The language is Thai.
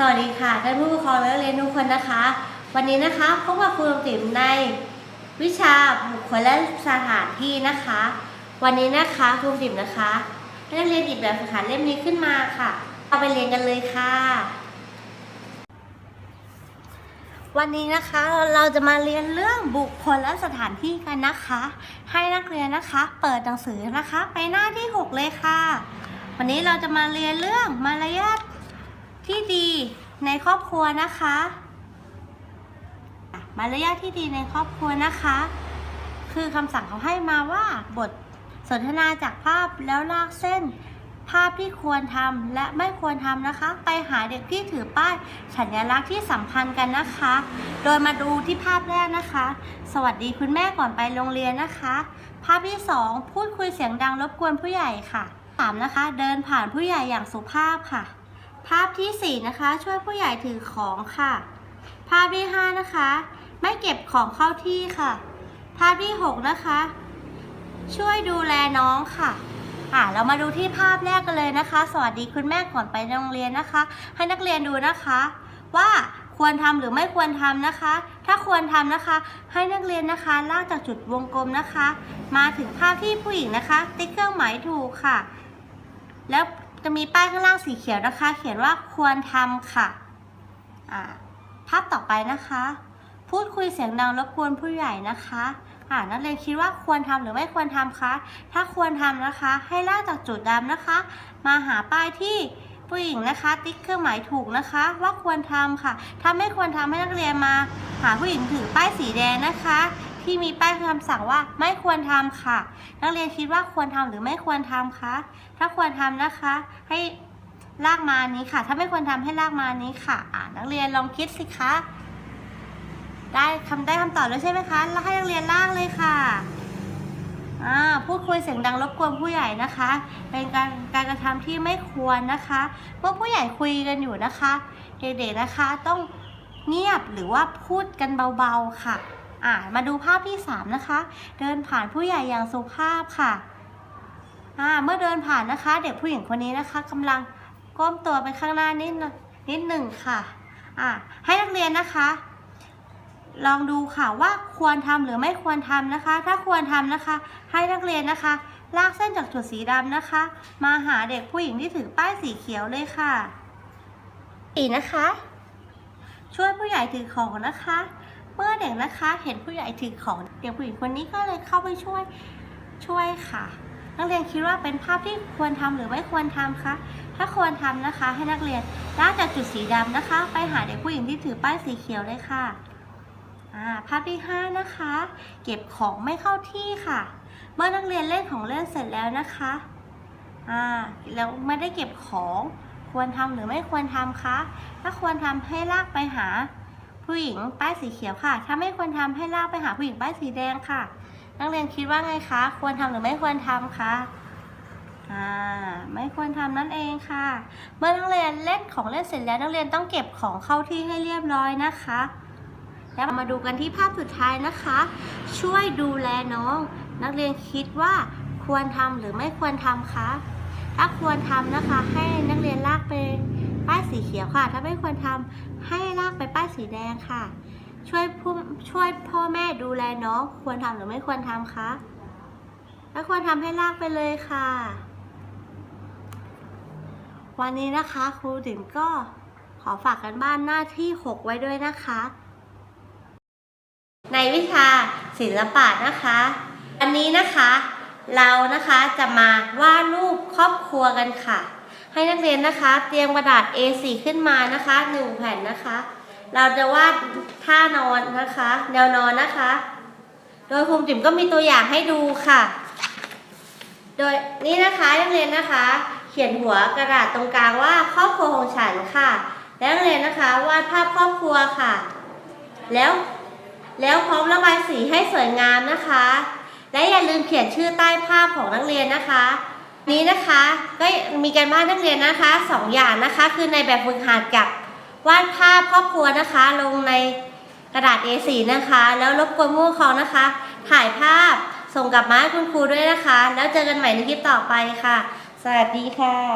สวัสดีค่ะท่านผู้ปกครองและนักเรียนทุกคนนะคะ วันนี้นะคะพบกับครูติ๋มในวิชาบุคคลและสถานที่นะคะ วันนี้นะคะครูติ๋มนะคะให้นักเรียนหยิบแบบฝึกหัดเล่มนี้ขึ้นมาค่ะเอาไปเรียนกันเลยค่ะ วันนี้นะคะเราจะมาเรียนเรื่องบุคคลและสถานที่กันนะคะ ให้นักเรียนนะคะ เปิดหนังสือนะคะ ไปหน้าที่ 6 เลยค่ะ วันนี้เราจะมาเรียนเรื่องมารยาท ที่ดีในครอบครัวนะคะมารยาทที่ดีในครอบครัวนะคะ คือคำสั่งเขาให้มาว่าบทสนทนาจากภาพแล้วลากเส้น ภาพที่ควรทำและไม่ควรทำนะคะ ไปหาเด็กที่ถือป้ายสัญลักษณ์ที่สำคัญกันนะคะ โดยมาดูที่ภาพแรกนะคะ สวัสดีคุณแม่ก่อนไปโรงเรียนนะคะ ภาพที่สองพูดคุยเสียงดังรบกวนผู้ใหญ่ค่ะสามนะคะ เดินผ่านผู้ใหญ่อย่างสุภาพค่ะ ภาพที่สี่นะคะ ช่วยผู้ใหญ่ถือของค่ะ ภาพที่ห้านะคะ ไม่เก็บของเข้าที่ค่ะ ภาพที่หกนะคะ ช่วยดูแลน้องค่ะอะ เรามาดูที่ภาพแรกกันเลยนะคะ สวัสดีคุณแม่ก่อนไปโรงเรียนนะคะ ให้นักเรียนดูนะคะ ว่าควรทำหรือไม่ควรทำนะคะ ถ้าควรทำนะคะ ให้นักเรียนนะคะลากจากจุดวงกลมนะคะ มาถึงภาพที่ผู้หญิงนะคะ ติ๊กเครื่องหมายถูกค่ะ แล้ว จะมีป้ายข้างล่างสีเขียวนะคะ เขียนว่าควรทำค่ะภาพต่อไปนะคะ พูดคุยเสียงดังรบกวนผู้ใหญ่นะคะอ่านักเรียนคิดว่าควรทำหรือไม่ควรทำคะ ถ้าควรทำนะคะ ให้ลากจากจุดดำนะคะ มาหาป้ายที่ผู้หญิงนะคะ ติ๊กเครื่องหมายถูกนะคะ ว่าควรทำค่ะ ถ้าไม่ควรทำให้นักเรียนมา หาผู้หญิงถือป้ายสีแดงนะคะ ที่มีป้ายคำสั่งว่าไม่ควรทำค่ะ นักเรียนคิดว่าควรทำหรือไม่ควรทำคะ ถ้าควรทำนะคะ ให้ลากมานี้ค่ะ ถ้าไม่ควรทำให้ลากมานี้ค่ะนักเรียนลองคิดสิคะ ได้คำได้คำตอบแล้วใช่ไหมคะแล้วให้นักเรียนลากเลยค่ะพูดคุยเสียงดังรบกวนผู้ใหญ่นะคะ เป็นการการกระทำที่ไม่ควรนะคะเมื่อผู้ใหญ่คุยกันอยู่นะคะ เด็กๆนะคะต้องเงียบหรือว่าพูดกันเบาๆค่ะ อ่ามาดูภาพที่สามนะคะ เดินผ่านผู้ใหญ่อย่างสุภาพค่ะอ่าเมื่อเดินผ่านนะคะ เด็กผู้หญิงคนนี้นะคะกำลังก้มตัวไปข้างหน้านิดนิดหนึ่งค่ะอ่าให้นักเรียนนะคะ ลองดูค่ะว่าควรทำหรือไม่ควรทำนะคะ ถ้าควรทำนะคะ ให้นักเรียนนะคะ ลากเส้นจากจุดสีดำนะคะ มาหาเด็กผู้หญิงที่ถือป้ายสีเขียวเลยค่ะอีกนะคะ ช่วยผู้ใหญ่ถือของนะคะ เมื่อเด็กนะคะ เห็นผู้ใหญ่ถือของเด็กผู้หญิงคนนี้ก็เลยเข้าไปช่วยช่วยค่ะ นักเรียนคิดว่าเป็นภาพที่ควรทำหรือไม่ควรทำคะถ้าควรทำนะคะ ให้นักเรียนลากจากจุดสีดำนะคะ ไปหาเด็กผู้หญิงที่ถือป้ายสีเขียวเลยค่ะภาพที่ 5 นะคะ เก็บของไม่เข้าที่ค่ะ เมื่อนักเรียนเล่นของเล่นเสร็จแล้วนะคะอ่าแล้วไม่ได้เก็บของควรทำหรือไม่ควรทำคะถ้าควรทำให้ลากไปหา ผู้หญิงป้ายสีเขียวค่ะ ถ้าไม่ควรทำให้ลากไปหาผู้หญิงป้ายสีแดงค่ะ นักเรียนคิดว่าไงคะ ควรทำหรือไม่ควรทำคะอ่าไม่ควรทำนั่นเองค่ะ เมื่อนักเรียนเล่นของเล่นเสร็จแล้วนักเรียนต้องเก็บของเข้าที่ให้เรียบร้อยนะคะแล้วมาดูกันที่ภาพสุดท้ายนะคะ ช่วยดูแลน้อง นักเรียนคิดว่าควรทำหรือไม่ควรทำคะถ้าควรทำนะคะ ให้นักเรียนลากไป ป้ายสีเขียวค่ะ ถ้าไม่ควรทำให้ลากไปป้ายสีแดงค่ะ ช่วยผู้ช่วยพ่อแม่ดูแลน้องควรทำหรือไม่ควรทำคะถ้าควรทำให้ลากไปเลยค่ะ วันนี้นะคะครูติ๋มก็ขอฝากกันบ้านหน้าที่ 6 ไว้ด้วยนะคะ ในวิชาศิลปะนะคะวันนี้นะคะเรานะคะจะมาวาดรูปครอบครัวกันค่ะ ให้นักเรียนนะคะ เตรียมกระดาษ A4 ขึ้นมานะคะหนึ่งแผ่นนะคะ เราจะวาดท่านอนนะคะ แนวนอนนะคะ โดยครูจิ๋มก็มีตัวอย่างให้ดูค่ะ โดยนี่นะคะนักเรียนนะคะ เขียนหัวกระดาษตรงกลางว่าครอบครัวของฉันค่ะ และนักเรียนนะคะวาดภาพครอบครัวค่ะ แล้วแล้วพร้อมระบายสีให้สวยงามนะคะ และอย่าลืมเขียนชื่อใต้ภาพของนักเรียนนะคะ นี้นะคะก็มีการบ้านนักเรียนนะคะสองอย่างนะคะ คือในแบบฝึกหัดกับวาดภาพครอบครัวนะคะ ลงในกระดาษ A4 นะคะ แล้วรบกวนผู้ปกครองนะคะ ถ่ายภาพส่งกลับมาให้คุณครูด้วยนะคะ แล้วเจอกันใหม่ในคลิปต่อไปค่ะ สวัสดีค่ะ